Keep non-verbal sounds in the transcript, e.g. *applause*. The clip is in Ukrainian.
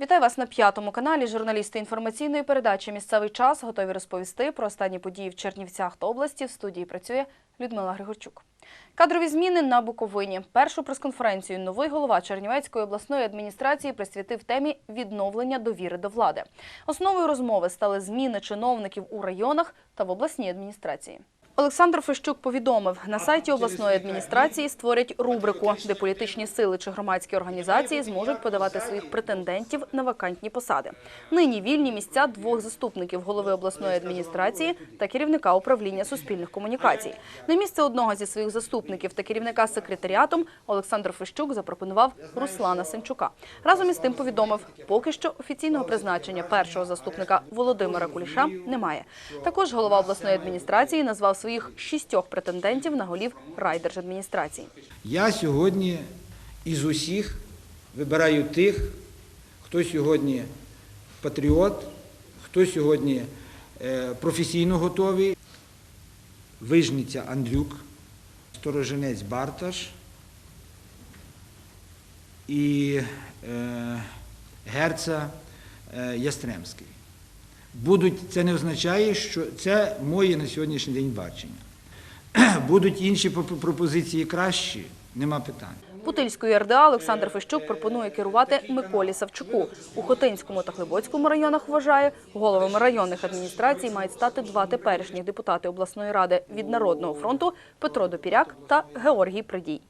Вітаю вас на п'ятому каналі. Журналісти інформаційної передачі Місцевий час готові розповісти про останні події в Чернівцях та області. В студії працює Людмила Григорчук. Кадрові зміни на Буковині. Першу прес-конференцію новий голова Чернівецької обласної адміністрації присвятив темі відновлення довіри до влади. Основою розмови стали зміни чиновників у районах та в обласній адміністрації. Олександр Фещук повідомив, на сайті обласної адміністрації створять рубрику, де політичні сили чи громадські організації зможуть подавати своїх претендентів на вакантні посади. Нині вільні місця двох заступників голови обласної адміністрації та керівника управління суспільних комунікацій. На місце одного зі своїх заступників та керівника секретаріатом Олександр Фещук запропонував Руслана Сенчука. Разом із тим повідомив, поки що офіційного призначення першого заступника Володимира Куліша немає. Також голова обласної адміністрації назвав своїх шістьох претендентів на голів райдержадміністрації. Я сьогодні із усіх вибираю тих, хто сьогодні патріот, хто сьогодні е, професійно готовий. Вижниця Андрюк, Сторожинець Барташ і е, Герца е, Ястремський. Будуть, це не означає, що це моє на сьогоднішній день бачення. *clears throat* Будуть інші пропозиції кращі, нема питань. Путильської РДА Олександр Фещук пропонує керувати Миколі Савчуку. У Хотинському та Хлебоцькому районах вважає, головами районних адміністрацій мають стати два теперішніх депутати обласної ради від Народного фронту Петро Допіряк та Георгій Придій.